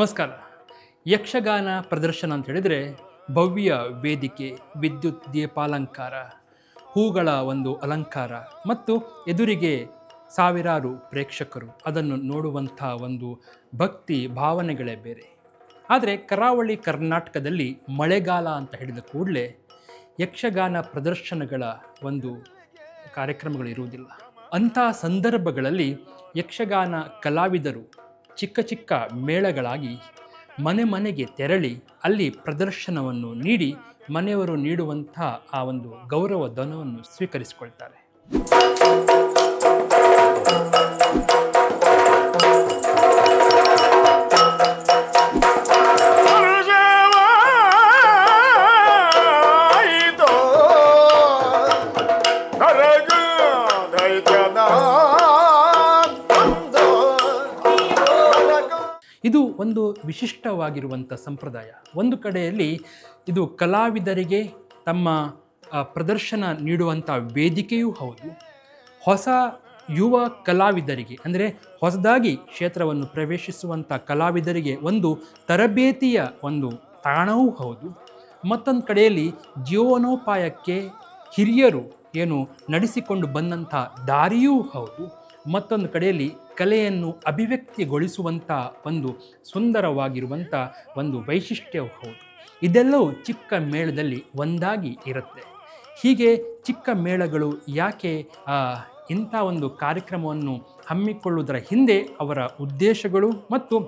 ನಮಸ್ಕಾರ. ಯಕ್ಷಗಾನ ಪ್ರದರ್ಶನ ಅಂತ ಹೇಳಿದರೆ ಭವ್ಯ ವೇದಿಕೆ, ವಿದ್ಯುತ್ ದೀಪಾಲಂಕಾರ, ಹೂಗಳ ಒಂದು ಅಲಂಕಾರ ಮತ್ತು ಎದುರಿಗೆ ಸಾವಿರಾರು ಪ್ರೇಕ್ಷಕರು ಅದನ್ನು ನೋಡುವಂಥ ಒಂದು ಭಕ್ತಿ ಭಾವನೆಗಳೇ ಬೇರೆ. ಆದರೆ ಕರಾವಳಿ ಕರ್ನಾಟಕದಲ್ಲಿ ಮಳೆಗಾಲ ಅಂತ ಹೇಳಿದ ಕೂಡಲೇ ಯಕ್ಷಗಾನ ಪ್ರದರ್ಶನಗಳ ಒಂದು ಕಾರ್ಯಕ್ರಮಗಳು ಇರುವುದಿಲ್ಲ. ಅಂಥ ಸಂದರ್ಭಗಳಲ್ಲಿ ಯಕ್ಷಗಾನ ಕಲಾವಿದರು ಚಿಕ್ಕ ಚಿಕ್ಕ ಮೇಳಗಳಾಗಿ ಮನೆ ಮನೆಗೆ ತೆರಳಿ ಅಲ್ಲಿ ಪ್ರದರ್ಶನವನ್ನು ನೀಡಿ ಮನೆಯವರು ನೀಡುವಂಥ ಆ ಒಂದು ಗೌರವ ಧನವನ್ನು ಸ್ವೀಕರಿಸಿಕೊಳ್ತಾರೆ. ಒಂದು ವಿಶಿಷ್ಟವಾಗಿರುವಂಥ ಸಂಪ್ರದಾಯ. ಒಂದು ಕಡೆಯಲ್ಲಿ ಇದು ಕಲಾವಿದರಿಗೆ ತಮ್ಮ ಪ್ರದರ್ಶನ ನೀಡುವಂಥ ವೇದಿಕೆಯೂ ಹೌದು. ಹೊಸ ಯುವ ಕಲಾವಿದರಿಗೆ, ಅಂದರೆ ಹೊಸದಾಗಿ ಕ್ಷೇತ್ರವನ್ನು ಪ್ರವೇಶಿಸುವಂಥ ಕಲಾವಿದರಿಗೆ ಒಂದು ತರಬೇತಿಯ ಒಂದು ತಾಣವೂ ಹೌದು. ಮತ್ತೊಂದು ಕಡೆಯಲ್ಲಿ ಜೀವನೋಪಾಯಕ್ಕೆ ಹಿರಿಯರು ಏನು ನಡೆಸಿಕೊಂಡು ಬಂದಂಥ ದಾರಿಯೂ ಹೌದು. ಮತ್ತೊಂದು ಕಡೆಯಲ್ಲಿ ಕಲೆಯನ್ನು ಅಭಿವ್ಯಕ್ತಿಗೊಳಿಸುವಂಥ ಒಂದು ಸುಂದರವಾಗಿರುವಂಥ ಒಂದು ವೈಶಿಷ್ಟ್ಯವೂ ಹೌದು. ಇದೆಲ್ಲವೂ ಚಿಕ್ಕ ಮೇಳದಲ್ಲಿ ಒಂದಾಗಿ ಇರುತ್ತೆ. ಹೀಗೆ ಚಿಕ್ಕ ಮೇಳಗಳು ಯಾಕೆ ಇಂಥ ಒಂದು ಕಾರ್ಯಕ್ರಮವನ್ನು ಹಮ್ಮಿಕೊಳ್ಳುವುದರ ಹಿಂದೆ ಅವರ ಉದ್ದೇಶಗಳು ಮತ್ತು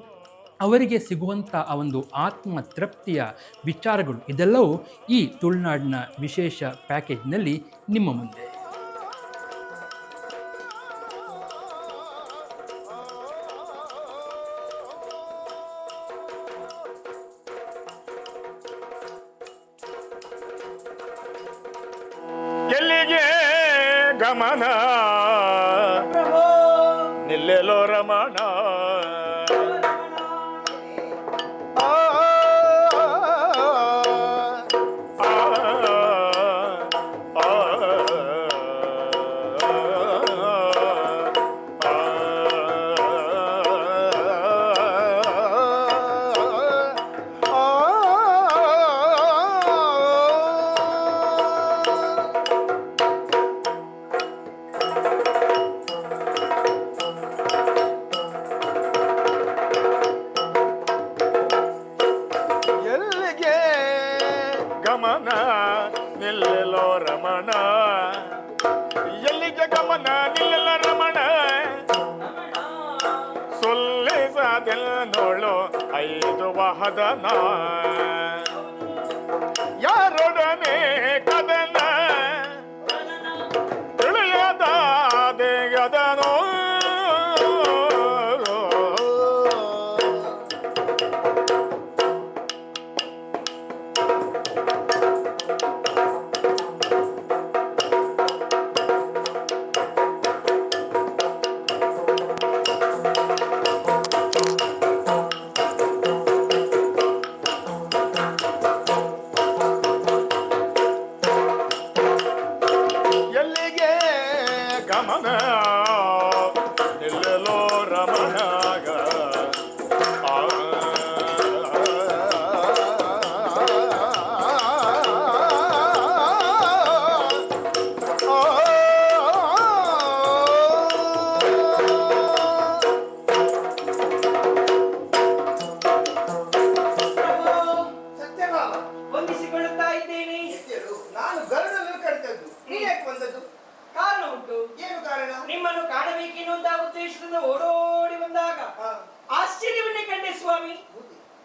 ಅವರಿಗೆ ಸಿಗುವಂಥ ಆ ಒಂದು ಆತ್ಮ ತೃಪ್ತಿಯ ವಿಚಾರಗಳು, ಇದೆಲ್ಲವೂ ಈ ತುಳುನಾಡಿನ ವಿಶೇಷ ಪ್ಯಾಕೇಜ್ನಲ್ಲಿ ನಿಮ್ಮ ಮುಂದೆ. Oh!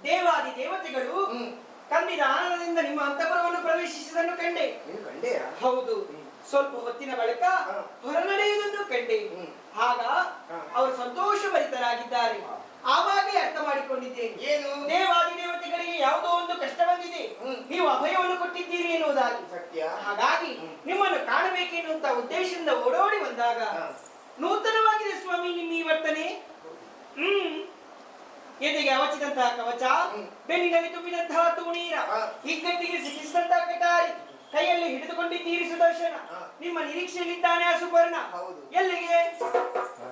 ದೇವಾದಿ ದೇವತೆಗಳು. ಕಂದಿದ ಆನಂದದಿಂದ ನಿಮ್ಮ ಅಂತಪುರವನ್ನು ಪ್ರವೇಶಿಸಿದನ್ನು ಕಂಡೆ. ಹೌದು. ಸ್ವಲ್ಪ ಹೊತ್ತಿನ ಬಳಿಕ ಹೊರ ಹೊರನಡೆಯುವುದನ್ನು ಕಂಡೆ. ಆಗ ಅವರು ಅವರು ಸಂತೋಷಭರಿತರಾಗಿದ್ದಾರೆ. ಆವಾಗಲೇ ಅರ್ಥ ಮಾಡಿಕೊಂಡಿದ್ದೇನೆ ಏನು? ದೇವಾದಿ ದೇವತೆಗಳಿಗೆ ಯಾವುದೋ ಒಂದು ಕಷ್ಟ ಬಂದಿದೆ. ನೀವು ಅಭಯವನ್ನು ಕೊಟ್ಟಿದ್ದೀರಿ ಎನ್ನುವುದಾಗಿ. ಸತ್ಯ. ಹಾಗಾಗಿ ನಿಮ್ಮನ್ನು ಕಾಣಬೇಕೆನ್ನುವಂತ ಉದ್ದೇಶದಿಂದ ಓಡೋಡಿ ಬಂದಾಗ. ನೂತನವಾಗಿದೆ ಸ್ವಾಮಿ ನಿಮ್ಮ ಈ ವರ್ತನೆ. ಹ್ಮ್. ಎದೆಗೆ ಅವಚಿದಂತಹ ಕವಚ. ಬೆನ್ನಿನಲ್ಲಿ ತುಂಬಿದಂತಹ ತುಣೀರ. ಹಿಗ್ಗಟ್ಟಿಗೆ ಸಿಕ್ಕಿಸಿದಂತಹ ಕಟಾರಿ ಕೈಯಲ್ಲಿ ಹಿಡಿದುಕೊಂಡು ಸುದರ್ಶನ. ದರ್ಶನ ನಿಮ್ಮ ನಿರೀಕ್ಷೆಯಲ್ಲಿದ್ದಾನೆ ಆ ಸುಪರ್ಣ ಹೌದು. ಎಲ್ಲಿಗೆ?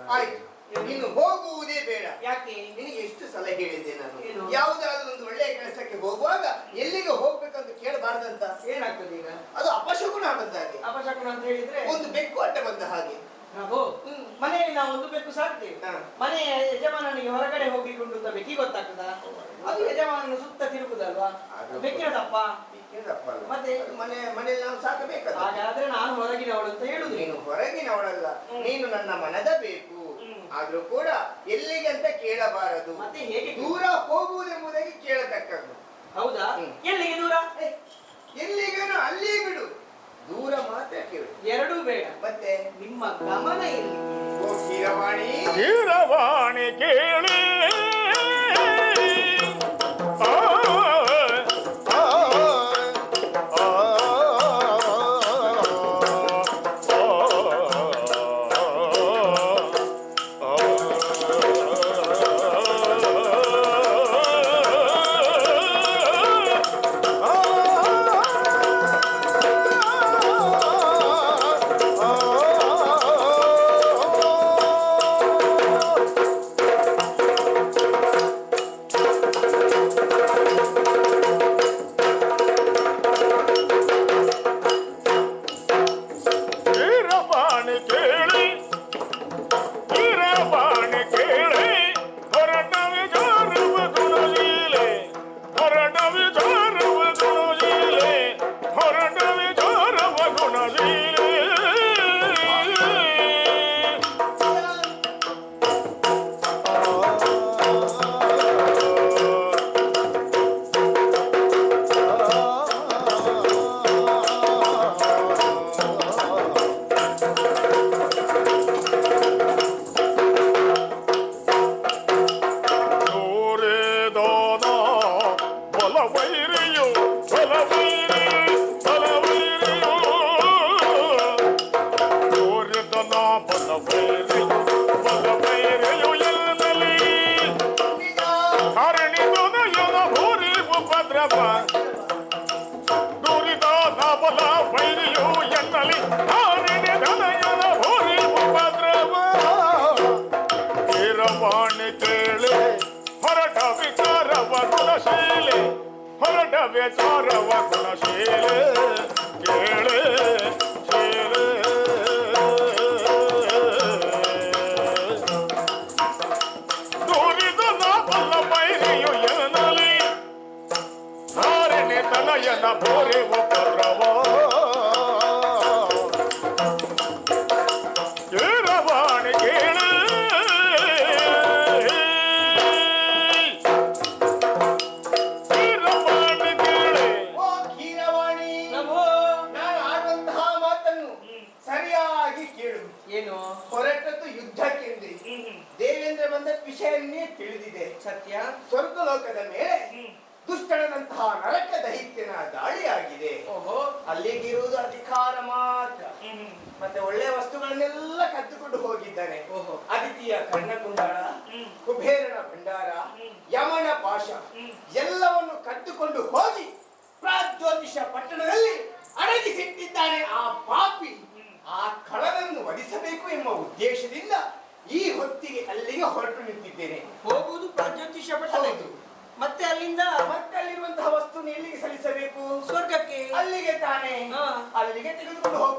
ಆಯ್ತು. ನೀನು ಹೋಗುವುದೇ ಬೇಡ. ಯಾಕೆ? ನಿನಗೆ ಎಷ್ಟು ಸಲ ಹೇಳಿದ್ದೆ ನಾನು? ಯಾವುದಾದ್ರೂ ಒಂದು ಒಳ್ಳೆಯ ಕೆಲಸಕ್ಕೆ ಹೋಗುವಾಗ ಎಲ್ಲಿಗೆ ಹೋಗ್ಬೇಕಂತ ಕೇಳಬಾರ್ದಂತ? ಏನಾಗ್ತದೆ ಈಗ? ಅದು ಅಪಶಕುನ ಆದಂತ ಹಾಗೆ. ಅಪಶಕುನ ಅಂತ ಹೇಳಿದ್ರೆ? ಒಂದು ಬೆಕ್ಕು ಅಡ್ಡ ಬಂದ ಹಾಗೆ. ನಾವು ಮನೆಯಲ್ಲಿ ನಾವು ಒಂದು ಬೆಕ್ಕು ಸಾಕ್ತೇವೆ. ಮನೆಯ ಯಜಮಾನನಿಗೆ ಹೊರಗಡೆ ಹೋಗಿ ಅಂತ ಬೆಕ್ಕಿ ಗೊತ್ತಾಗ್ತದ? ಅದು ಯಜಮಾನನ ಸುತ್ತ ತಿರುಗುದಲ್ವಾ? ಬೆಕ್ಕಿನ ತಪ್ಪ ಮತ್ತೆ? ಮನೆ ಮನೆಯಲ್ಲಿ ನಾವು ಸಾಕಬೇಕು ಹಾಗಾದ್ರೆ ನಾನು ಹೊರಗಿನವಳು ಅಂತ ಹೇಳುದು ನೀನು. ಹೊರಗಿನವಳಲ್ಲ. ನೀನು ನನ್ನ ಮನದ ಬೇಕು. ಆದ್ರೂ ಕೂಡ ಎಲ್ಲಿಗೆ ಅಂತ ಕೇಳಬಾರದು. ಮತ್ತೆ ಹೇಗೆ ದೂರ ಹೋಗುವುದೆಂಬುದಾಗಿ ಕೇಳತಕ್ಕದ್ದು. ಹೌದಾ. ಎಲ್ಲಿಗೆ ದೂರ? ಎಲ್ಲಿಗೇನು ಅಲ್ಲಿಯೇ ಬಿಡು. ದೂರ ಮಾತ್ರ ಕೇಳು. ಎರಡೂ ಬೇಡ. ಮತ್ತೆ? ನಿಮ್ಮ ಗಮನ ಇಲ್ಲಿ. ಓ ಕೀರವಾಣಿ ಕೀರವಾಣಿ ಕೇಳಿ. ವಿಚಾರವ ವೀರವಾಣಿ ಕೇಳಿ ಹೊರಟ ವಿಚಾರವ ಗುಣಶೀಲೆ ಹೊರಟ ವಿಚಾರವ ಗುಣಶೀಲೆ ಕೇಳಿ ಶೀಲೆ ಅಲ್ಲಿಗಿರುವುದು ಅಧಿಕಾರ ಮಾತ್ರ ಮತ್ತೆ ಒಳ್ಳೆ ವಸ್ತುಗಳನ್ನೆಲ್ಲ ಕದ್ದುಕೊಂಡು ಹೋಗಿದ್ದಾನೆ ಓಹೋ. ಅದಿತಿಯ ಕರ್ಣಕುಂಡಾಳ ಹ್ಮ್. ಕುಬೇರನ ಭಂಡಾರ ಯಮನ ಪಾಶ. ಎಲ್ಲವನ್ನು ಕದ್ದುಕೊಂಡು ಹೋಗಿ ಪ್ರಾಜ್ಯೋತಿಷ ಪಟ್ಟಣದಲ್ಲಿ ಅಡಗಿಸಿಟ್ಟಿದ್ದಾನೆ ಆ ಪಾಪಿ ಆ ಕಳನನ್ನು ವಧಿಸಬೇಕು ಎಂಬ ಉದ್ದೇಶದಿಂದ ಈ ಹೊತ್ತಿಗೆ ಅಲ್ಲಿಗೆ ಹೊರಟು ನಿಂತಿದ್ದೇನೆ ಹೋಗುವುದು ಪ್ರಜ್ಯೋತಿಷ ಪಟ್ಟಣ ಹೌದು. ಮತ್ತೆ ಅಲ್ಲಿಂದ ಮತ್ತೆ ಅಲ್ಲಿರುವಂತಹ ವಸ್ತು ಎಲ್ಲಿಗೆ ಸಲ್ಲಿಸಬೇಕು ಸ್ವರ್ಗಕ್ಕೆ ಅಲ್ಲಿಗೆ ತಾನೇ ಹಾ. ಅಲ್ಲಿಗೆ ತೆಗೆದುಕೊಂಡು ಹೋಗ್ತೇನೆ ಹೊರಟದು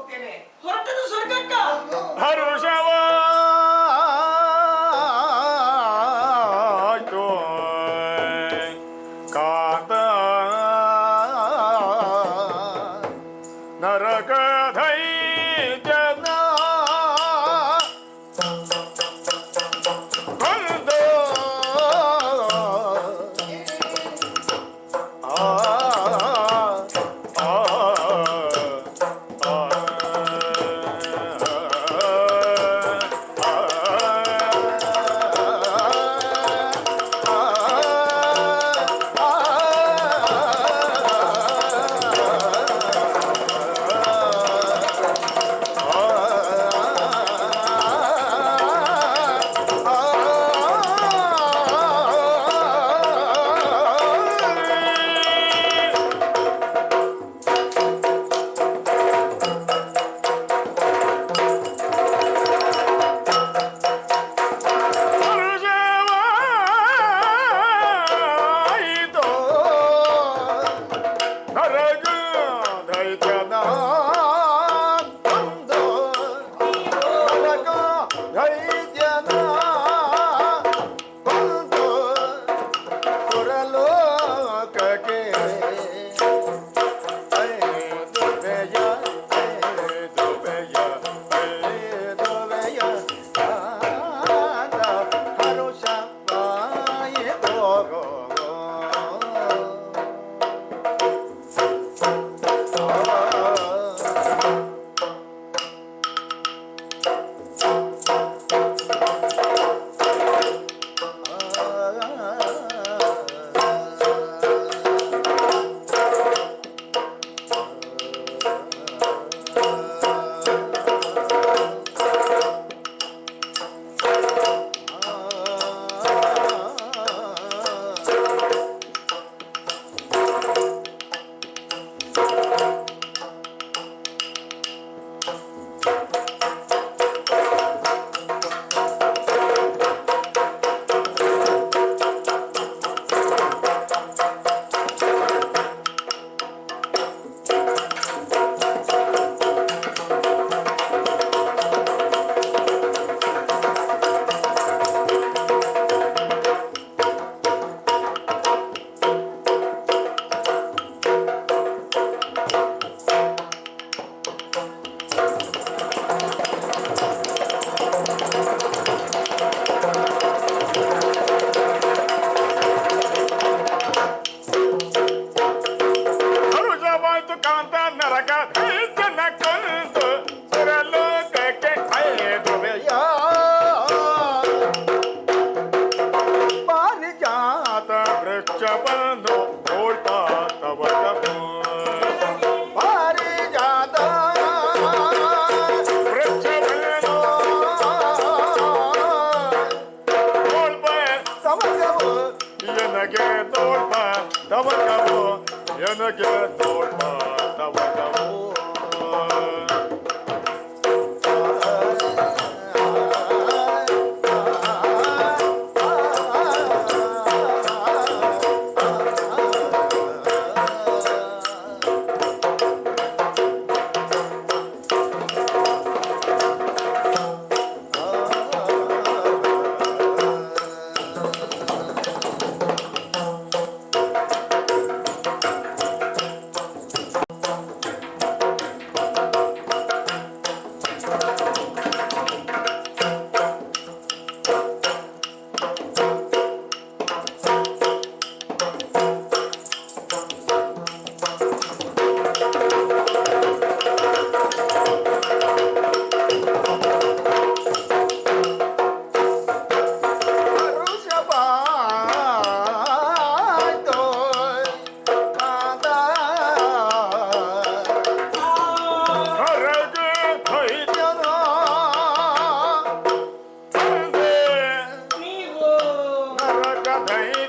rain.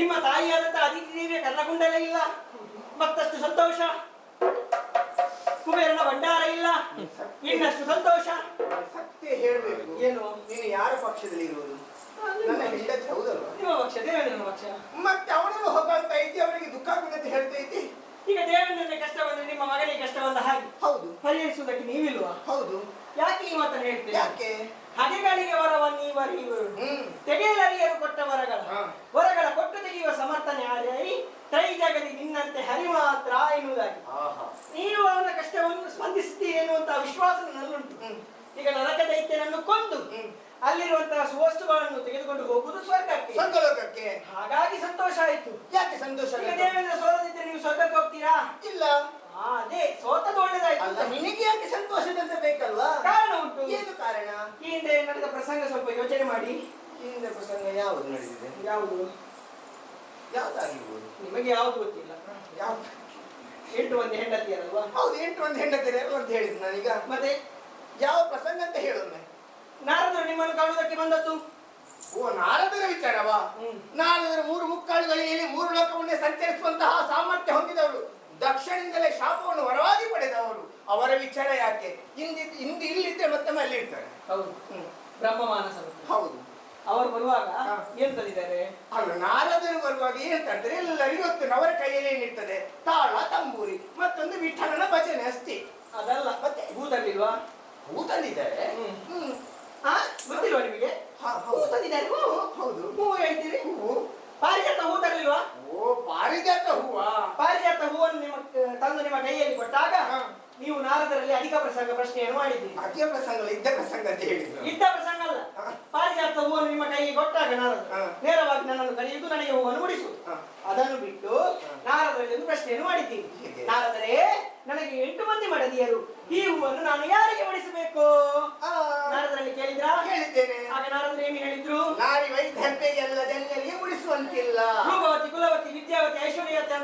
ನಿಮ್ಮ ತಾಯಿಯಾದಂತ ಅದಿತಿ ದೇವಿಯ ಕರ್ಣಕುಂಡಲ ಇಲ್ಲ. ಮತ್ತಷ್ಟು ಸಂತೋಷ. ಕುಬೇರನ ಭಂಡಾರ ಇಲ್ಲ. ಇನ್ನಷ್ಟು ಸಂತೋಷ. ಸತ್ಯ ಹೇಳಬೇಕು. ಏನು? ನೀನು ಯಾರ ಪಕ್ಷದಲ್ಲಿ ಇರುವುದು ನನ್ನ ಹೆಂಡತಿ ಹೌದಲ್ವಾ? ನಿಮ್ಮ ಪಕ್ಷ ದೇವೇಂದ್ರನ ಪಕ್ಷ. ಮತ್ತೆ ಅವನನ್ನು ಹೊಗಳ್ತಾ ಇದ್ದಿ ಅವನಿಗೆ ದುಃಖ ಆಗುತ್ತದೆ ಹೇಳ್ತಾ ಇದ್ದಿ ಈಗ ದೇವೇಂದ್ರನ ಕಷ್ಟ ಬಂದ್ರೆ ನಿಮ್ಮ ಮಗನಿಗೆ ಕಷ್ಟ ಬಂದ ಹಾಗೆ. ಹೌದು. ಪರಿಹರಿಸುವುದಕ್ಕೆ ನೀವಿಲ್ವಾ? ಹೌದು. ಯಾಕೆ ಈ ಮಾತನ್ನು ಹೇಳ್ತೀರಿ? ಯಾಕೆ? ಹಗೆಗಳಿಗೆ ವರವನ್ನು ಹ್ಮ್. ತೆಗೆಯಲರಿಯರು ಕೊಟ್ಟ ವರಗಳ. ವರಗಳ ಕೊಟ್ಟು ತೆಗೆಯುವ ಸಮರ್ಥನೆ ಆದರೆ. ತ್ರೈ ಜಗದಿ ನಿನ್ನಂತೆ ಹರಿ ಮಾತ್ರ ಎನ್ನುವುದಾಗಿ. ಆಹಾ. ನೀವು ಅವನ ಕಷ್ಟವನ್ನು ಸ್ಪಂದಿಸುತ್ತೀರಿ ಎನ್ನುವಂತಹ ವಿಶ್ವಾಸ ನನ್ನುಂಟು. ಈಗ ನರಕ ದೈತ್ಯನನ್ನು ಕೊಂದು. ಅಲ್ಲಿರುವಂತಹ ಸುವಸ್ತುಗಳನ್ನು ತೆಗೆದುಕೊಂಡು ಹೋಗುವುದು ಸ್ವರ್ಗಕ್ಕೆ. ಸ್ವರ್ಗಲೋಕಕ್ಕೆ. ಹಾಗಾಗಿ ಸಂತೋಷ ಆಯ್ತು. ಯಾಕೆ ಸಂತೋಷ? ದೇವೇಂದ್ರ ಸೋಲದಿದ್ದರೆ ನೀವು ಸ್ವರ್ಗಕ್ಕೆ ಹೋಗ್ತೀರಾ? ಇಲ್ಲ. ಅದೇ ಸೋತದ ಒಳ್ಳೇದಾಯ್ತು ನಿನಗೆ ಯಾಕೆ ಸಂತೋಷದಂತೆ ಬೇಕಲ್ವಾ? ಏನು ಕಾರಣ? ಈ ಹಿಂದೆ ನಡೆದ ಪ್ರಸಂಗ ಸ್ವಲ್ಪ ಯೋಚನೆ ಮಾಡಿ. ಹಿಂದೆ ಪ್ರಸಂಗ ಯಾವುದು ನಡೆದಿದೆ? ಯಾವುದು? ಯಾವ್ದಾಗಿರ್ಬೋದು? ನಿಮಗೆ ಯಾವುದು ಗೊತ್ತಿಲ್ಲ. ಯಾವ್ದು? ಎಂಟು ಒಂದು ಹೆಂಡತಿ ಅಲ್ವಾ? ಹೌದು ಎಂಟು ಒಂದು ಹೆಂಡತಿ ಅಂತ ಹೇಳಿದ್ದು ನಾನೀಗ. ಮತ್ತೆ? ಯಾವ ಪ್ರಸಂಗ ಅಂತ ಹೇಳೊಮ್ಮೆ ನಾರದರು ನಿಮ್ಮನ್ನು ಕಾಣುವುದಕ್ಕೆ ಬಂದದ್ದು? ಓ ನಾರದರ ವಿಚಾರವಾ. ನಾರದರು ಮೂರು ಮುಕ್ಕಾಳುಗಳಲ್ಲಿ ಮೂರು ಲೋಕವನ್ನೇ ಸಂಚರಿಸುವಂತಹ ಸಾಮರ್ಥ್ಯ ಹೊಂದಿದವರು ದಕ್ಷಿಣದಿಂದಲೇ ಶಾಪವನ್ನು ವರವಾಗಿ ಪಡೆದವರು ಅವರ ವಿಚಾರ ಯಾಕೆ? ಹಿಂದೆ ಇಲ್ಲಿದ್ದೆ ಮತ್ತೆ ಅಲ್ಲಿ ಇರ್ತಾರೆ ಹೌದು. ಹ್ಮ್. ಬ್ರಹ್ಮ ಹೌದು. ಅವರು ಬರುವಾಗ. ಏನ್ ತಂದಿದ್ದಾರೆ ಅಲ್ಲ ನಾರದರು ಬರುವಾಗ ಏನ್ ತಂದ್ರೆ ಎಲ್ಲರಿಗೂ ಗೊತ್ತು ಅವರ ಕೈಯಲ್ಲಿ ಏನಿರ್ತದೆ? ತಾಳ ತಂಬೂರಿ ಮತ್ತೊಂದು ವಿಠಲನ ಭಜನೆ ಅಷ್ಟೇ. ಅದಲ್ಲ. ಮತ್ತೆ? ಹೂ ತಂದಿಲ್ವಾ ಹೂ ತಂದಿದ್ದಾರೆ ಹ್ಮ್. ಗೊತ್ತಿಲ್ವಾ ನಿಮಗೆ? ಹಾ, ಹೌದು. ತಂದಿದ್ದಾರೆ ಹೂ ಹೌದು ಹೂ ಹೇಳ್ತೀರಿ ಹೂವು ಪಾರಿಜಾತ ಹೂ ತರಲಿಲ್ವಾ ಓ ಪಾರಿಜಾತ ಹೂವಾ ಪಾರಿಜಾತ ಹೂವನ್ನು ನಿಮ್ಮ ತಂದು ನಿಮ್ಮ ಕೈಯಲ್ಲಿ ಕೊಟ್ಟಾಗ ಹಾ. ನೀವು ನಾರದರಲ್ಲಿ ಅಧಿಕ ಪ್ರಸಂಗ ಪ್ರಶ್ನೆಯನ್ನು ಮಾಡಿದ್ದೀರಿ ಅದೇ ಪ್ರಸಂಗ ಇದ್ದ ಪ್ರಸಂಗ ಅಂತ ಹೇಳಿದ್ರು. ಇದ್ದ ಪ್ರಸಂಗ ಅಲ್ಲ. ಪಾರಿಜಾತ ಹೂವನ್ನು ನಿಮ್ಮ ಕೈಗೆ ಕೊಟ್ಟಾಗ ನಾನು ಹಾ. ನೇರವಾಗಿ ನನ್ನನ್ನು ಕರೆಯುವುದು ನನಗೆ ಹೂವನ್ನು ಉಡಿಸುವುದು. ಅದನ್ನು ಬಿಟ್ಟು ನಾರದರಲ್ಲಿ ಒಂದು ಪ್ರಶ್ನೆಯನ್ನು ಮಾಡಿದ್ದೀನಿ. ನಾರದರೆ ನನಗೆ ಎಂಟು ಮಂದಿ ಮಡದಿಯರು ಈ ಹೂವನ್ನು ನಾನು ಯಾರಿಗೆ ಮುಡಿಸಬೇಕು? ಆ, ನಾರದರಲ್ಲಿ ಕೇಳಿದ್ರ? ಹೇಳಿದ್ದೇನೆ ಆಗ ನಾರದರು ಏನು ಹೇಳಿದ್ರು? ನಾರಿ ವೈದ್ಯಂತೆಗೆಲ್ಲ ಜನರಿಗೆ ಉಳಿಸುವಂತಿಲ್ಲ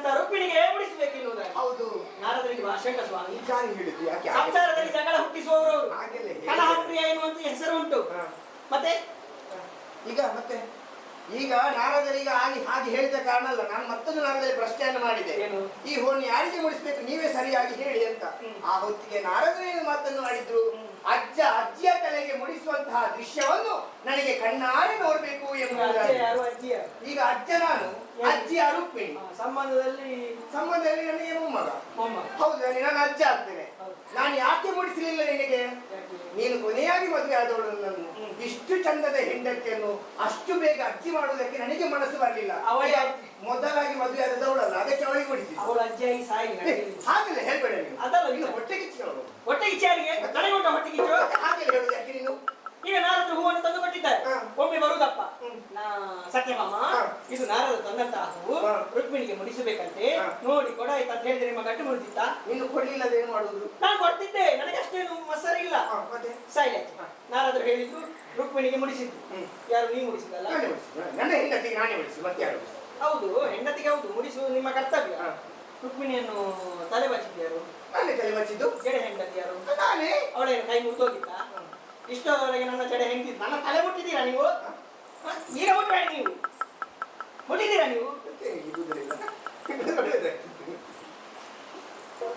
ಅಂತ ರುಕ್ಮಿಣಿಗೆ ಮುಡಿಸಬೇಕಿನ್ನುವುದಾಗಿ ಹೌದು. ನಾರದರಿಗೆ ಭಾಷಣ ಸ್ವಾಮಿ ಹೇಳಿದ್ದು ಯಾಕೆ ಹಾಗೆ? ಸಂಸಾರದಲ್ಲಿ ಜಗಳ ಹುಟ್ಟಿಸುವವರು ಹಾಗೆಲ್ಲ ಹೇಳಿ. ಕಲಹಪ್ರಿಯ ಎನ್ನುವಂತ ಹೆಸರು ಉಂಟು ಮತ್ತೆ? ಈಗ ಮತ್ತೆ? ಈಗ ನಾರದರಿಗೆ ಆಗಿ ಹಾಗೆ ಹೇಳಿದ ಕಾರಣ ಅಲ್ಲ ನಾನು ಮತ್ತೊಂದು ನಾರದಲ್ಲಿ ಪ್ರಶ್ನೆಯನ್ನು ಮಾಡಿದೆ. ಈ ಹೋನ್ ಯಾರಿಗೆ ಮುಡಿಸ್ಬೇಕು? ನೀವೇ ಸರಿಯಾಗಿ ಹೇಳಿ ಅಂತ. ಆ ಹೊತ್ತಿಗೆ ನಾರದರು ಏನು ಮಾತನ್ನು ಮಾಡಿದ್ರು? ಅಜ್ಜ ಅಜ್ಜಿಯ ತಲೆಗೆ ಮುಡಿಸುವಂತಹ ದೃಶ್ಯವನ್ನು ನನಗೆ ಕಣ್ಣಾರೆ ನೋಡ್ಬೇಕು ಎಂಬುದಾಗಿ. ಈಗ ಅಜ್ಜ ನಾನು ಅಜ್ಜಿ ಅರುಕ್ಮಿಣಿ. ಸಂಬಂಧದಲ್ಲಿ ಸಂಬಂಧದಲ್ಲಿ ನನಗೆ ಮೊಮ್ಮಗ. ಮೊಮ್ಮ ಹೌದು ನಾನು ಅಜ್ಜ ಆಗ್ತೇನೆ. ನಾನು ಯಾಕೆ ಮುಡಿಸಲಿಲ್ಲ ನಿನಗೆ? ನೀನು ಕೊನೆಯಾಗಿ ಮದುವೆ ಆದವಳು ನನ್ನ. ಇಷ್ಟು ಚಂದದ ಹೆಂಡತಿಯನ್ನು ಅಷ್ಟು ಬೇಗ ಅಜ್ಜಿ ಮಾಡುವುದಕ್ಕೆ ನನಗೆ ಮನಸ್ಸು ಬರಲಿಲ್ಲ. ಅವಳ ಮೊದಲಾಗಿ ಮದುವೆ ಆದವಳಲ್ಲ ಅದಕ್ಕೆ ಅವಳಿಗೆ ಕೊಡಿಸಿ ಅವಳ ಅಜ್ಜಿಯಾಗಿ ಸಾಯಿ ಹಾಗೆಲ್ಲ ಹೇಳ್ಬೇಡ ನೀನು. ಅದಲ್ಲ ಹೊಟ್ಟೆಗೆ ಹೊಟ್ಟೆ ಕಿಚ್ಚವಳು ಹೊಟ್ಟೆ ಕಿಚ್ಚಾರಿಗೆ ಹೊಟ್ಟೆ ಕಿಚ್ಚು? ಹಾಗೆಲ್ಲ ಹೇಳುದು ಯಾಕೆ ನೀನು ಈಗ ನಾರದ್ರು ಹೂವನ್ನು ತಂದು ಕೊಟ್ಟಿದ್ದಾರೆ. ಒಮ್ಮೆ ಬರುದಪ್ಪ ಸತ್ಯ ನಾ ಸತ್ಯಭಾಮ ಇದು ನಾರದ ತಂದಂತಹ ಹೂವು ರುಕ್ಮಿಣಿಗೆ ಮುಡಿಸಬೇಕಂತೆ. ನೋಡಿ ಕೊಡಾಯ್ತು ಅಂತ ಹೇಳಿದ್ರೆ ನಿಮ್ಮ ಗಟ್ಟು ಮುಡಿದಿತ್ತ ಇನ್ನು ಕೊಡ್ಲಿಲ್ಲ ಏನು ಮಾಡುದು ನಾನು ಕೊಡ್ತಿದ್ದೆ. ನನಗೆ ಅಷ್ಟೇನು ಸರಿ ಇಲ್ಲ ಸರಿ ಸೈಲೆಂಟ್ ಹಾ. ನಾರಾದ್ರು ಹೇಳಿದ್ರು ರುಕ್ಮಿಣಿಗೆ ಮುಡಿಸಿದ್ದು. ಯಾರು ನೀವು ಮುಡಿಸಿದಲ್ಲ ನಾನೇ ಮುಡಿಸಿ ನನ್ನ ಹೆಂಡತಿಗೆ ನಾನೇ ಮುಡಿಸಿ ಮತ್ತೆ ಯಾರು ಹೌದು ಹೆಂಡತಿಗೆ ಹೌದು. ಮುಡಿಸುವುದು ನಿಮ್ಮ ಕರ್ತವ್ಯ. ರುಕ್ಮಿಣಿಯನ್ನು ತಲೆ ಬಚ್ಚಿದ್ಯಾರು ನಾನೇ ತಲೆ ಬಚ್ಚಿದ್ದು. ಹೆಂಡತಿ ಯಾರು? ನಾನೇ. ಅವಳೇನು ಕೈ ಮುರಿದೋಗಿತ್ತ? ಇಷ್ಟರವರೆಗೆ ನನ್ನ ಜಡೆ ಹೆಂಗಿದ್ದು ನನ್ನ ತಲೆ ಮುಟ್ಟಿದ್ದೀರಾ ನೀವು? ನೀರ ಈಗ ಮುಟ್ಟಬೇಡಿ ನೀವು. ಮುಟ್ಟಿದ್ದೀರಾ ನೀವು.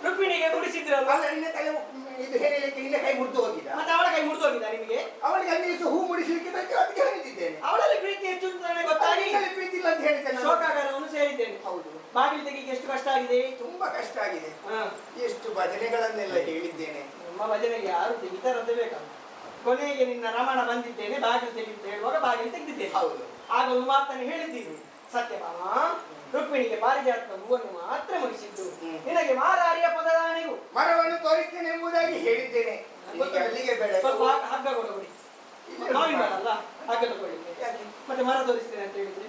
ರುಕ್ಮಿಣಿಗೆ ಮುಡಿಸಿದ್ರಲ್ವಾ ಅಲ್ಲ ತಲೆ ಇದು ಹೇಳಲಿಕ್ಕೆ ನಿನ್ನೆ ಕೈ ಮುರಿದು ಹೋಗಿದ್ದ ಮತ್ತೆ ಅವಳ ಕೈ ಮುರಿದೋಗಿದ್ದ ನಿಮಗೆ? ಅವಳಿಗೆ ಅಲ್ಲಿ ಹೂ ಮುಡಿಸಲಿಕ್ಕೆ ಬೇಕು ಅದಕ್ಕೆ ಹೇಳಿದ್ದೇನೆ. ಅವಳಲ್ಲಿ ಪ್ರೀತಿ ಹೆಚ್ಚು ಅಂತ ನನಗೆ ಗೊತ್ತಾಗಿ ಪ್ರೀತಿ ಇಲ್ಲ ಅಂತ ಹೇಳಿದ್ದೇನೆ ನಾನು. ಶೋಕಾಗಾರವನ್ನು ಸೇರಿದ್ದೇನೆ. ಹೌದು. ಬಾಗಿಲು ತೆಗಿಗೆ ಎಷ್ಟು ಕಷ್ಟ ಆಗಿದೆ? ತುಂಬಾ ಕಷ್ಟ ಆಗಿದೆ. ಎಷ್ಟು ಭಜನೆಗಳನ್ನೆಲ್ಲ ಹೇಳಿದ್ದೇನೆ. ನಮ್ಮ ಭಜನೆಗೆ ಯಾರು ತೆಗಿತಾರಂತ ಬೇಕಲ್ಲ ಕೊನೆಗೆ ನಿನ್ನ ರಮಣ ಬಂದಿದ್ದೇನೆ ಬಾಗಿಲು ತೆಗಿ ಅಂತ ಹೇಳುವಾಗ ಬಾಗಿಲು ತೆಗೆದಿದ್ದೇನೆ. ಹೌದು. ಆಗ ಒಂದು ಮಾತನ್ನು ಹೇಳಿದ್ದೀನಿ ಸತ್ಯಭಾಮ ರುಕ್ಮಿಣಿಗೆ ಪಾರಿಜಾತ ಹೂವನ್ನು ಮಾತ್ರ ಮುಗಿಸಿದ್ದು. ನಿನಗೆ ಮಾರಾರಿಯ ನೀವು. ಮರವನ್ನು ತೋರಿಸ್ತೇನೆ ಎಂಬುದಾಗಿ ಹೇಳಿದ್ದೇನೆ. ಅಲ್ಲಿಗೆ ಬೇಡ. ಸ್ವಲ್ಪ ಹಗ್ಗ- ಕೊಡಬೇಡಿ ನಾವಿಲ್ಲ ಹಗ್ಗ ತಗೊಳ್ಳಿ? ಮತ್ತೆ ಮರ ತೋರಿಸ್ತೇನೆ ಅಂತ ಹೇಳಿದ್ರೆ.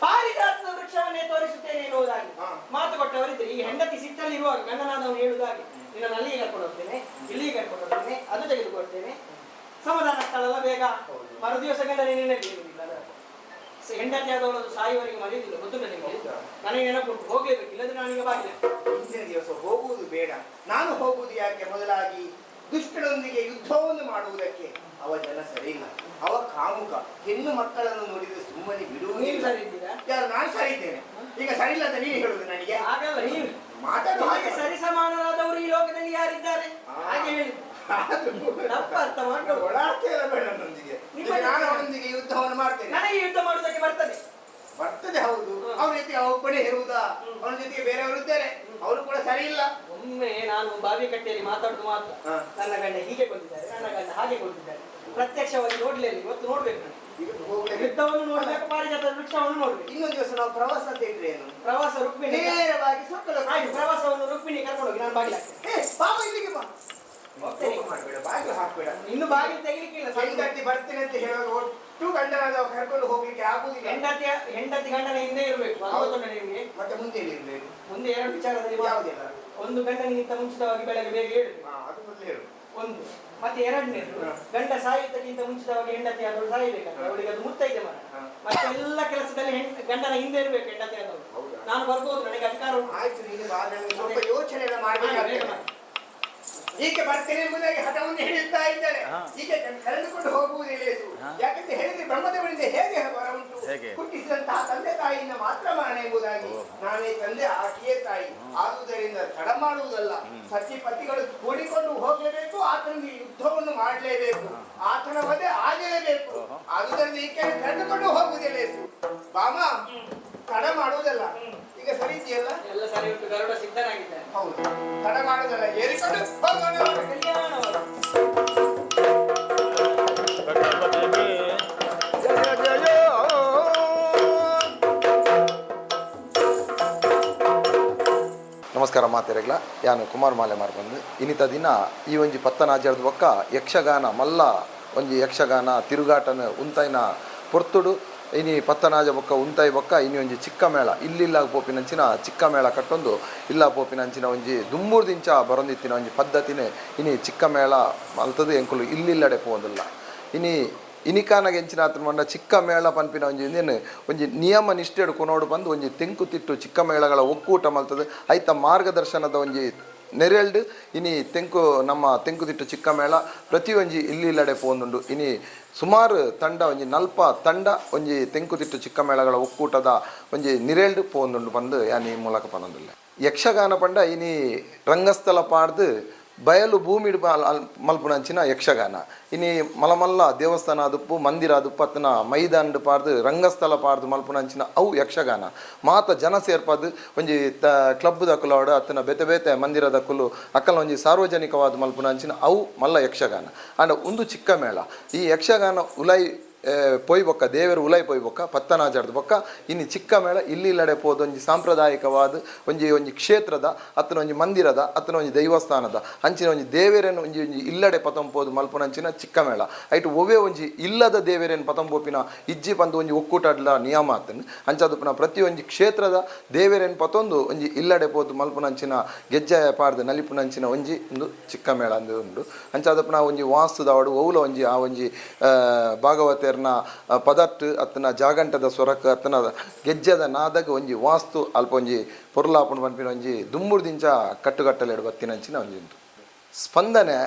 ಪಾರಿಜಾತದ ವೃಕ್ಷವನ್ನೇ ತೋರಿಸುತ್ತೇನೆ ಎನ್ನುವುದಾಗಿ. ಮಾತು ಕೊಟ್ಟವರಿದ್ದರೆ ಈ ಹೆಂಡತಿ ಸಿಟ್ಟಲ್ಲಿ ಇರುವಾಗ ಗಂಡನಾದವನು ಹೇಳುವುದಾಗಿ ನಿನ್ನ ಅಲ್ಲಿ ಕರ್ಕೊಂಡು ಹೋಗ್ತೇನೆ ಇಲ್ಲಿಗೆ ಕರ್ಕೊಂಡು ಹೋಗ್ತೇನೆ ಅದು ತೆಗೆದುಕೊಡ್ತೇನೆ ಸಮಾಧಾನ ಸ್ಥಳ ಬೇಗ. ಹೌದು. ಮರು ದಿವಸ ಗಂಡನೇ ನಿನ್ನಲ್ಲಿ ಇರುವುದಿಲ್ಲ ಹೆಂಡತಿ ಆದವಳು ಸಾಯುವವರೆಗೆ ಮರೆಯುವುದಿಲ್ಲ ಗೊತ್ತಿಲ್ಲ ನಿಮಗೆ? ನನಗೆ ನೆನಪುಂಟು ಹೋಗಲೇಬೇಕು ಇಲ್ಲದ್ರೆ ನಾನೀಗ ಬಾಗಿಲ್ಲ ಹಿಂದಿನ ದಿವಸ ಹೋಗುವುದು ಬೇಡ. ನಾನು ಹೋಗುವುದು ಯಾಕೆ? ಮೊದಲಾಗಿ ದುಷ್ಟರೊಂದಿಗೆ ಯುದ್ಧವನ್ನು ಮಾಡುವುದಕ್ಕೆ. ಅವ ಜನ ಸರಿಯಿಲ್ಲ. ಇಲ್ಲ ಅವ ಕಾಮುಕ. ಹೆಣ್ಣು ಮಕ್ಕಳನ್ನು ನೋಡಿದ್ರೆ ಸುಮ್ಮನೆ ಬಿಡುವುದು ಸರಿ ಇದ್ದೀರಾ ಯಾರು ನಾನು ಸರಿ ಇದ್ದೇನೆ ಈಗ ಸರಿ ಇಲ್ಲ ಅಂತ ನೀನು ಹೇಳುದು ನನಗೆ? ಹಾಗಲ್ಲ ನೀವು ಮಾತಾಡು ನಿಮಗೆ ಸರಿ ಸಮಾನರಾದವರು ಈ ಲೋಕದಲ್ಲಿ ಯಾರಿದ್ದಾರೆ? ಹಾಗೆ ಹೇಳಿ. ತಪ್ಪು ಅರ್ಥ ಮಾಡ್ಕೊಳ್ಳಿ. ಓಡಾಡ್ತಾ ಇಲ್ಲ ಬೇಡ ನನ್ನೊಂದಿಗೆ. ನಾನು ಅವನೊಂದಿಗೆ ಯುದ್ಧವನ್ನು ಮಾಡ್ತೇನೆ. ನನಗೆ ಯುದ್ಧ ಮಾಡುವುದಕ್ಕೆ ಬರ್ತದೆ. ಬರ್ತದೆ ಹೌದು. ಅವನ ಜೊತೆ ಒಬ್ಬನೇ ಇರುವುದಾ? ಅವನ ಜೊತೆಗೆ ಬೇರೆಯವರು ಇದ್ದಾರೆ. ಅವರು ಕೂಡ ಸರಿ ಇಲ್ಲ. ಒಮ್ಮೆ ನಾನು ಬಾವಿ ಕಟ್ಟೆಯಲ್ಲಿ ಮಾತಾಡುದು ಮಾತ್ರ. ನನ್ನ ಗಂಡ ಹೀಗೆ ಕೊಂದಿದ್ದಾರೆ ನನ್ನ ಗಂಡ ಹಾಗೆ ಕೊಂದಿದ್ದಾರೆ ಪ್ರತ್ಯಕ್ಷವಾಗಿ ನೋಡ್ಲಿಲ್ಲ ಇವತ್ತು ನೋಡ್ಬೇಕು ನಾನು. ಹೋಗ್ಲೇಬೇಕು. ಯುದ್ಧವನ್ನು ನೋಡ್ಬೇಕು ಪಾರಿಜಾತ ವೃಕ್ಷವನ್ನು ನೋಡ್ಬೇಕು. ಇನ್ನೊಂದು ದಿವಸ ನಾವು ಪ್ರವಾಸ ಅಂತ ಇಟ್ರೆ ಏನು? ಪ್ರವಾಸ ರುಕ್ಮಿಣಿ. ನೇರವಾಗಿ ಸಕ್ಕಲ ಹಾಗೆ ಪ್ರವಾಸವನ್ನು ರುಕ್ಮಿಣಿ ಕರ್ಕೊಂಡು ಹೋಗಿ ನಾನು ಬಾಗಿಲ ಏ ಬಾಬಾ ಇಲ್ಲಿಗೆ ಬಾ. ಹೋಗ್ತೇನೆ. ಕೋಪ ಮಾಡ್ಬೇಡ ಬಾಗಿಲು ಹಾಕ್ಬೇಡ. ಇನ್ನು ಬಾಗಿಲು ತೆಗಿಲಿಕ್ಕಿಲ್ಲ ಹೆಂಡತಿ ಬರ್ತೇನೆ ಅಂತ ಹೇಳುವಾಗ ಒಟ್ಟು ಗಂಡನಾದ ಕರ್ಕೊಂಡು ಹೋಗ್ಲಿಕ್ಕೆ ಆಗುದಿಲ್ಲ. ಹೆಂಡತಿ ಹೆಂಡತಿ ಗಂಡನ ಹಿಂದೆ ಇರಬೇಕು ಅವತ್ತು ಗೊತ್ತುಂಟ ನಿಮಗೆ. ಮತ್ತೆ ಮುಂದೆ ಇರಬೇಕು? ಮುಂದೆ ಎರಡು ವಿಚಾರದಲ್ಲಿ. ಯಾವುದಿಲ್ಲ? ಒಂದು ಗಂಡನಿಗಿಂತ ಮುಂಚಿತವಾಗಿ ಬೆಳಗ್ಗೆ ಬೇಗ ಹೇಳಿ ಹಾ ಅದು ಮೊದಲು ಹೇಳು. ಒಂದು. ಮತ್ತೆ ಎರಡನೇದು ಗಂಡ ಸಾಯುವುದಕ್ಕಿಂತ ಮುಂಚಿತವಾಗಿ ಹೆಂಡತಿ ಆದವಳು ಸಾಯಬೇಕಂತ ಅವಳಿಗೆ ಅದು ಮುತ್ತೈದೆ ಮರ. ಮತ್ತೆ ಎಲ್ಲ ಕೆಲಸದಲ್ಲಿ ಗಂಡನ ಹಿಂದೆ ಇರಬೇಕು ಹೆಂಡತಿ ಆದವಳು ಹೌದಾ? ನಾನು ಬರ್ಬೋದು ನನಗೆ ಅಧಿಕಾರ ಯೋಚನೆ ಎಲ್ಲ ಮಾಡಿ, ಬೇಗ ಮಾಡ್ಬೇಕಾಗ್ತದೆ ಮಾಡಿ. ಈಕೆ ಬರ್ತೇನೆ ಎಂಬುದಾಗಿ ಹಠವನ್ನು ಹಿಡಿಯುತ್ತಾ ಇದ್ದಾರೆ ಈಕೆ ಕರೆದುಕೊಂಡು ಹೋಗುವುದಿಲ್ಲ ಇದು. ಯಾಕಂತ ಹೇಳಿದ್ರೆ ಬ್ರಹ್ಮದೇವನಿಂದ ಹೇಗೆ ಬರ ಉಂಟು ಹುಟ್ಟಿಸಿದಂತಹ ತಂದೆ ತಾಯಿಯಿಂದ ಮಾತ್ರ ಮರಣ ಎಂಬುದಾಗಿ. ನಾನೇ ತಂದೆ ಆಕೆಯೇ ತಾಯಿ. ಆದುದರಿಂದ ತಡ ಮಾಡುವುದಲ್ಲ. ಸತಿ ಪತಿಗಳು ಕೂಡಿಕೊಂಡು ಹೋಗಲೇಬೇಕು ಆತನಿಗೆ ಯುದ್ಧವನ್ನು ಮಾಡಲೇಬೇಕು ಆತನ ವಧೆ ಆಗಲೇಬೇಕು. ಆದುದರಿಂದ ಈಕೆ ಕರೆದುಕೊಂಡು ಹೋಗುವುದಿಲ್ಲ ಇದು. ಬಾಮ ತಡ ಮಾಡುವುದಲ್ಲ. ಈಗ ಸರಿ ಇದೆಯಲ್ಲ? ಎಲ್ಲ ಸರಿ ಉಂಟು. ಗರುಡ ಸಿದ್ಧನಾಗಿದ್ದಾನೆ ಹೌದು. ತಡ ಮಾಡುದಲ್ಲ. ಏರಿಕೊಂಡು ಹೋಗೋಣ ನಮಸ್ಕಾರ ಮಾತೆರೆಗ್ಲ ಯಾನು ಕುಮಾರ್ ಮಾಲೆ ಮಾರ್ ಬಂದು. ಇನ್ನಿತ ದಿನ ಈ ಒಂಜಿ ಪತ್ತನಾಜರದ ಬೊಕ್ಕ ಯಕ್ಷಗಾನ ಮಲ್ಲ ಒಂಜಿ ಯಕ್ಷಗಾನ ತಿರುಗಾಟನ ಉಂತೈನ ಪೊರ್ತುಡು ಇನಿ ಪತ್ತನಾಜ ಬೊಕ್ಕ ಉಂತಾಯಿ ಬೊಕ್ಕ ಇನ್ನು ಒಂಜಿ ಚಿಕ್ಕ ಮೇಳ. ಇಲ್ಲಿಲ್ಲ ಪೋಪಿನಂಚಿನ ಚಿಕ್ಕ ಮೇಳ ಕಟ್ಟೊಂದು, ಇಲ್ಲ ಪೋಪಿನಂಚಿನ ಒಂಜಿ ದುಂಬೂರ್ದಿಂಚ ಬರೊಂದಿತ್ತಿನ ಒಂಜಿ ಪದ್ಧತಿನೇ ಇನಿ ಚಿಕ್ಕ ಮೇಳ ಮಲ್ತದು ಎಂಕುಲು ಇಲ್ಲಿಲ್ಲಡೆ ಪೋವೊಂದುಲ್ಲ. ಇನಿ ಇನಿಕಾನ ಎಂಚಿನ ಆತನ ಮಂಡ ಚಿಕ್ಕ ಮೇಳ ಪನ್ಪಿನ ಒಂಜಿ ಇಂದೇನು ಒಂಜಿ ನಿಯಮ ನಿಷ್ಠೆಡು ಕೊನೋಡು ಬಂದು ಒಂಜಿ ತೆಂಕು ತಿಟ್ಟು ಚಿಕ್ಕ ಮೇಳಗಳ ಒಕ್ಕೂಟ ಮಲ್ತದೆ. ಐತ ಮಾರ್ಗದರ್ಶನದ ಒಂಜಿ ನೆರೆಲ್ಡ್ ಇನಿ ತೆಂಕು, ನಮ್ಮ ತೆಂಕುತಿಟ್ಟು ಚಿಕ್ಕ ಮೇಳ ಪ್ರತಿ ಒಂಜಿ ಇಲ್ಲಿಲ್ಲಡೆ ಪೋಂದುಂಡು ಇನಿ ಸುಮಾರು ತಂಡ ಒಂಜಿ ನಲ್ಪ ತಂಡ ಒಂಜಿ ತೆಂಕುತಿಟ್ಟು ಚಿಕ್ಕ ಮೇಳಗಳ ಒಕ್ಕೂಟದ ಒಂಜಿ ನಿರೆಲ್ಡ್ ಪೋಂದುಂಡು ಬಂದು, ಯಾನಿ ಮೂಲಕ ಪನೊಂದುಲ್ಲೆ ಯಕ್ಷಗಾನ ಪಂಡ ಇನಿ ರಂಗಸ್ಥಲ ಪಾಡ್ದು ಬಯಲು ಭೂಮಿ ಮಲ್ಪುನಂಚಿನ ಯಕ್ಷಗಾನ. ಇನಿ ಮಲಮಲ್ಲ ದೇವಸ್ಥಾನ ಅದುಪ್ಪು, ಮಂದಿರ ಅದುಪ್ಪು ಅತ್ತನ ಪಾರ್ದು ರಂಗಸ್ಥಳ ಪಾರ್ದು ಮಲ್ಪುನಂಚಿನ ಅವು ಯಕ್ಷಗಾನ. ಮಾತ ಜನ ಸೇರ್ಪದು, ಒಂಜಿ ತ ಕ್ಲಬ್ ದಕ್ಕುಲೋಡು ಅತ್ತನ ಬೆತೆ ಬೇತೆ ಮಂದಿರ ದಕ್ಕುಲು ಅಕ್ಕಲ ಒಂಜಿ ಸಾರ್ವಜನಿಕವಾದ ಮಲ್ಪುನಂಚಿನ ಅವು ಮಲ್ಲ ಯಕ್ಷಗಾನ. ಅಂಡ್ ಒಂದು ಚಿಕ್ಕ ಮೇಳ. ಈ ಯಕ್ಷಗಾನ ಉಲೈ ಏ, ಪೊಯ್ ಬೊಕ್ಕ ದೇವರು ಉಲೈ ಪೊಯ್ ಬೊಕ್ಕ ಪತ್ತನಾಜಾರ್ದ ಬೊಕ್ಕ. ಇನ್ನು ಚಿಕ್ಕ ಮೇಳ ಇಲ್ಲಿಲ್ಲಡೆ ಪೋದು ಒಂಜಿ ಸಾಂಪ್ರದಾಯಿಕವಾದ ಒಂಜಿ ಒಂಜಿ ಕ್ಷೇತ್ರದ ಅತ್ತನ ಒಂಜಿ ಮಂದಿರದ ಅತ್ತನ ಒಂಜಿ ದೈವಸ್ಥಾನದ. ಅಂಚಿನ ಒಂಜಿ ದೇವೇರೇನು ಒಂಜಿ ಒಂಜಿ ಇಲ್ಲಡೆ ಪತಂಪೋದು ಮಲ್ಪನಂಚಿನ ಚಿಕ್ಕ ಮೇಳ. ಐಟು ಒವೆ ಒಂಜಿ ಇಲ್ಲದ ದೇವೇರೇನು ಪತಂ ಪೋಪಿನ ಇಜ್ಜಿ ಪಂದು ಒಂಜಿ ಒಕ್ಕೂಟಡ್ಲ ನಿಯಮ ಆತನ ಅಂಚಾದಪ್ಪನ ಪ್ರತಿ ಒಂಜಿ ಕ್ಷೇತ್ರದ ದೇವೇರೇನು ಪತೊಂದು ಒಂಜಿ ಇಲ್ಲಡೆ ಪೋದು ಮಲ್ಪನಂಚಿನ ಗೆಜ್ಜೆ ಪಾಡ್ದು ನಲಿಪುನಂಚಿನ ಒಂಜಿ ಒಂದು ಚಿಕ್ಕ ಮೇಳ ಅಂದು ಉಂಡು. ಅಂಚಾದಪ್ಪನ ಒಂಜಿ ವಾಸ್ತುದ ಅವಡು ಒವುಲ ಒಂಜಿ ಆ ಒಂಜಿ ಆ, ಭಾಗವತೇರ್ನ ಪದಟ್ಟು ಪದಟ್ ಅತ್ತನ ಜಾಗಂಟದ ಸ್ವರಕ್ಕೆ ಅತ್ತನ ಗೆಜ್ಜದ ನಾದಗ ಒಂಜಿ ವಾಸ್ತು ಅಲ್ಪ ಒಂಜಿ ಪೊರ್ಲಾಪುಂಡು ಪನ್ಪಿನ ಒಂಜಿ ದುಮ್ಮುರ್ದಿಂಚ ಕಟ್ಟುಗಟ್ಟಲೆ ಬತ್ತಿನಂಚಿನ ಒಂಜಿ ಸ್ಪಂದನೆ,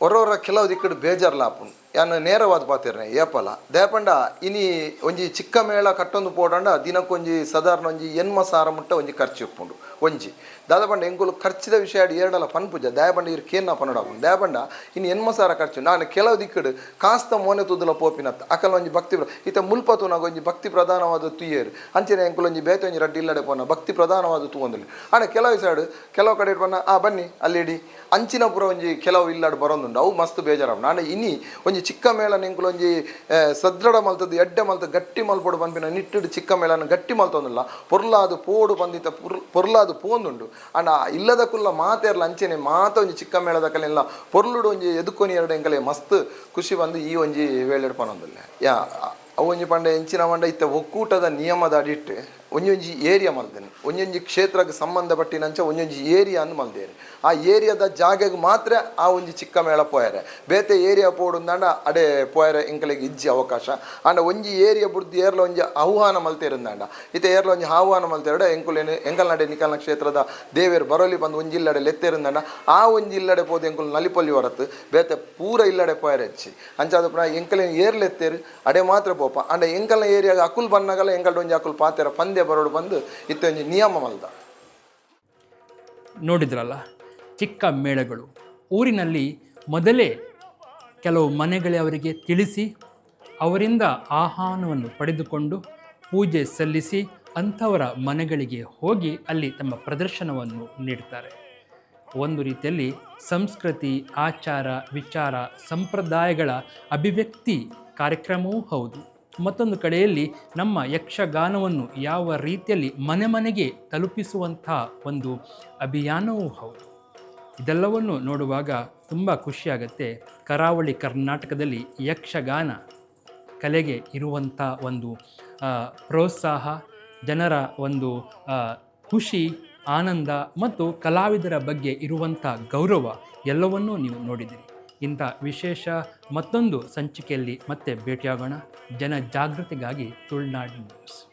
ಒರೊರ ಕೆಲವು ದಿಕ್ಕಡು ಬೇಜಾರ್ಲಾಪುಂಡು ಯಾನು ನೇರವಾದ ಪಾತಿರ್ನೆ, ಏಪಲ. ದೇಪಂಡ ಇನಿ ಒಂಜಿ ಚಿಕ್ಕ ಮೇಳ ಕಟ್ಟೊಂದು ಪೋಡಂಡ ದಿನಕ್ಕೊಂಜಿ ಸಾಧಾರಣ ಒಂಜಿ ಎನ್ಮ ಸಾರ ಮುಟ್ಟ ಒಂಜಿ ಖರ್ಚು ಇಪ್ಪುಂಡು, ಒಂಜಿ. ದಾದಪಂಡ ಎಂಕುಲು ಖರ್ಚಿದ ವಿಷಯ ಎರ್ಡಲ ಪನ್ ಪೂಜ, ದಯಪಂಡ ಇರ್ ಕೇನ್ನ ಪನ್ನಡಾಪುಂಡು ದಯಪಂಡ ಇನ್ನು ಎನ್ಮ ಸಾರ ಖರ್ಚು, ನಾನು ಕೆಲವು ದಿಕ್ಕಡು, ಕಾಸ್ತ ಮೋನೆ ತುದಲ ಪೋಪಿನತ್ತ, ಅಕಲ ಒಂಜಿ ಭಕ್ತಿ ಈತ ಮುಲ್ಪ ತೂನಾಗ ಒಂಜಿ ಭಕ್ತಿ ಪ್ರಧಾನವಾದ ತುಯ್ಯರು. ಅಂಚಿನ ಎಂಕುಲು ಒಂಜಿ ಬೇತ ಒಂಜಿ ರಡ್ಡಿ ಇಲ್ಲಡೆ ಪೋನ, ಭಕ್ತಿ ಪ್ರಧಾನವಾದ ತೂವೊಂದಲ್ಲಿ. ಆಣ ಕೆಲವು ಸೈಡ್ ಕೆಲವು ಕಡೆ ಇಟ್ಬಣ್ಣ ಆ ಬನ್ನಿ, ಅಲ್ಲಿಡಿ. ಅಂಚಿನ ಪುರ ಒಂಜಿ ಕೆಲವು ಇಲ್ಲಾಡು ಬರೋದುಂಡು, ಅವು ಮಸ್ತ್ ಬೇಜಾರು ನಾನು ಇನ್ನಿ ಒಂಜಿ ಚಿಕ್ಕ ಮೇಳ ನಿಂಕುಲು ಒಂಜಿ ಸದ್ರಡ ಸದೃಢ ಮಲ್ತದ್ದು, ಎಡ್ಡೆ ಮಲ್ತ, ಗಟ್ಟಿ ಮಲ್ಪೊಡು ಪನ್ಪಿನ ನಿಟ್ಟಿಡು ಚಿಕ್ಕ ಮೇಳನ ಗಟ್ಟಿ ಮಲ್ತೊಂದುಲ್ಲ. ಪೊರ್ಲಾದು ಪೋಡು ಬಂದಿತ ಪುರ್, ಪೊರ್ಲಾದು ಪೋಂದುಂಡು ಅಂಡ ಆ ಇಲ್ಲದ ಕುಲ್ಲ ಮಾತೇರ್ಲ ಅಂಚೆನೆ ಮಾತ ಒಂಜಿ ಚಿಕ್ಕ ಮೇಳದ ಕಲೆಲ್ಲ ಪೊರ್ಲುಡು ಒಂಜಿ ಎದುಕೊನಿ ಎರಡು ಎಂಕಲೆ ಮಸ್ತ್ ಖುಷಿ ಬಂದು ಈ ಒಂಜಿ ವೇಳೆಡ್ ಪನೊಂದುಲ್ಲೆ ಯಾ ಅವು ಒಂಜಿ ಪಂಡ ಎಂಚಿನ ಮಂಡ ಇತ್ತ ಒಕ್ಕೂಟದ ನಿಯಮದ ಅಡಿಟ್ಟು ಒಂಜೊಂಜಿ ಏರಿಯಾ ಮಲ್ದೇನೆ. ಒಂಜೊಂಜಿ ಕ್ಷೇತ್ರಕ್ಕೆ ಸಂಬಂಧಪಟ್ಟಿನಂಚ ಒಂಜೊಂಜಿ ಏರಿಯಾ ಅನ್ನು ಮಲ್ದೇರಿ ಆ ಏರಿಯಾದ ಜಾಗಕ್ಕೆ ಮಾತ್ರ ಆ ಒಂಜಿ ಚಿಕ್ಕ ಮೇಳ ಪೋಯರೆ. ಬೇತೆ ಏರಿಯಾ ಪೋಡುಂದಾಂಡ ಅಡೆ ಪೋಯರೆ ಇಂಕಲಿಗೆ ಇಜ್ಜಿ ಅವಕಾಶ. ಆಂಡ ಒಂಜಿ ಏರಿಯಾ ಬುಡ್ದು ಏರ್ಲ ಒಂಜಿ ಆಹ್ವಾನ ಮಲ್ತೇರಿಂದಾಂಡ ಇತ್ತ ಏರ್ಲ ಒಂಜಿ ಆಹ್ವಾನ ಮಲ್ತೇರಡೆ ಎಂಕುಲೇನು ಎಂಕಲ್ ನಡೆ ನಿಕಲ್ನ ಕ್ಷೇತ್ರದ ದೇವೇರು ಬರೋಲಿ ಬಂದು ಒಂಜಿ ಇಲ್ಲಡೆ ಲೆತ್ತೇರಿಂದಾಂಡ ಆ ಒಂಜಿ ಇಲ್ಲಡೆ ಪೋದು ಎಂಕುಲ್ ನಲಿಪೊಲ್ಲಿ ಹೊರತು ಬೇತೆ ಪೂರ ಇಲ್ಲಡೆ ಪೋಯರೆ ಹೆಚ್ಚಿ ಅಂಚಾದ ಎಂಕಲಿನ ಏರ್ಲೆತ್ತೇರು, ಅಡೆ ಮಾತ್ರ ಪೋಪ ಅಂಡ ಎಂಕಲ್ನ ಏರಿಯಾಗ ಅಕುಲ್ ಬನ್ನಗಲ ಎಂಗಲ್ ಒಂಜಿ ಅಕುಲ್ ಪಾತೆರ ಪಂದ್ಯ ಬರೋಡು ಬಂದು ಇತ್ತ ಒಂಜಿ ನಿಯಮ ಮಲ್ದ ನೋಡಿದ್ರಲ್ಲ, ಚಿಕ್ಕ ಮೇಳಗಳು. ಊರಿನಲ್ಲಿ ಮೊದಲೇ ಕೆಲವು ಮನೆಗಳೇ ಅವರಿಗೆ ತಿಳಿಸಿ, ಅವರಿಂದ ಆಹ್ವಾನವನ್ನು ಪಡೆದುಕೊಂಡು ಪೂಜೆ ಸಲ್ಲಿಸಿ ಅಂಥವರ ಮನೆಗಳಿಗೆ ಹೋಗಿ ಅಲ್ಲಿ ತಮ್ಮ ಪ್ರದರ್ಶನವನ್ನು ನೀಡ್ತಾರೆ. ಒಂದು ರೀತಿಯಲ್ಲಿ ಸಂಸ್ಕೃತಿ, ಆಚಾರ, ವಿಚಾರ, ಸಂಪ್ರದಾಯಗಳ ಅಭಿವ್ಯಕ್ತಿ ಕಾರ್ಯಕ್ರಮವೂ ಹೌದು. ಮತ್ತೊಂದು ಕಡೆಯಲ್ಲಿ ನಮ್ಮ ಯಕ್ಷಗಾನವನ್ನು ಯಾವ ರೀತಿಯಲ್ಲಿ ಮನೆ ಮನೆಗೆ ತಲುಪಿಸುವಂಥ ಒಂದು ಅಭಿಯಾನವೂ ಹೌದು. ಇದೆಲ್ಲವನ್ನು ನೋಡುವಾಗ ತುಂಬ ಖುಷಿಯಾಗತ್ತೆ. ಕರಾವಳಿ ಕರ್ನಾಟಕದಲ್ಲಿ ಯಕ್ಷಗಾನ ಕಲೆಗೆ ಇರುವಂಥ ಒಂದು ಪ್ರೋತ್ಸಾಹ, ಜನರ ಒಂದು ಖುಷಿ, ಆನಂದ ಮತ್ತು ಕಲಾವಿದರ ಬಗ್ಗೆ ಇರುವಂಥ ಗೌರವ ಎಲ್ಲವನ್ನೂ ನೀವು ನೋಡಿದಿರಿ. ಇಂಥ ವಿಶೇಷ ಮತ್ತೊಂದು ಸಂಚಿಕೆಯಲ್ಲಿ ಮತ್ತೆ ಭೇಟಿಯಾಗೋಣ. ಜನ ಜಾಗೃತಿಗಾಗಿ ತುಳುನಾಡು ನ್ಯೂಸ್.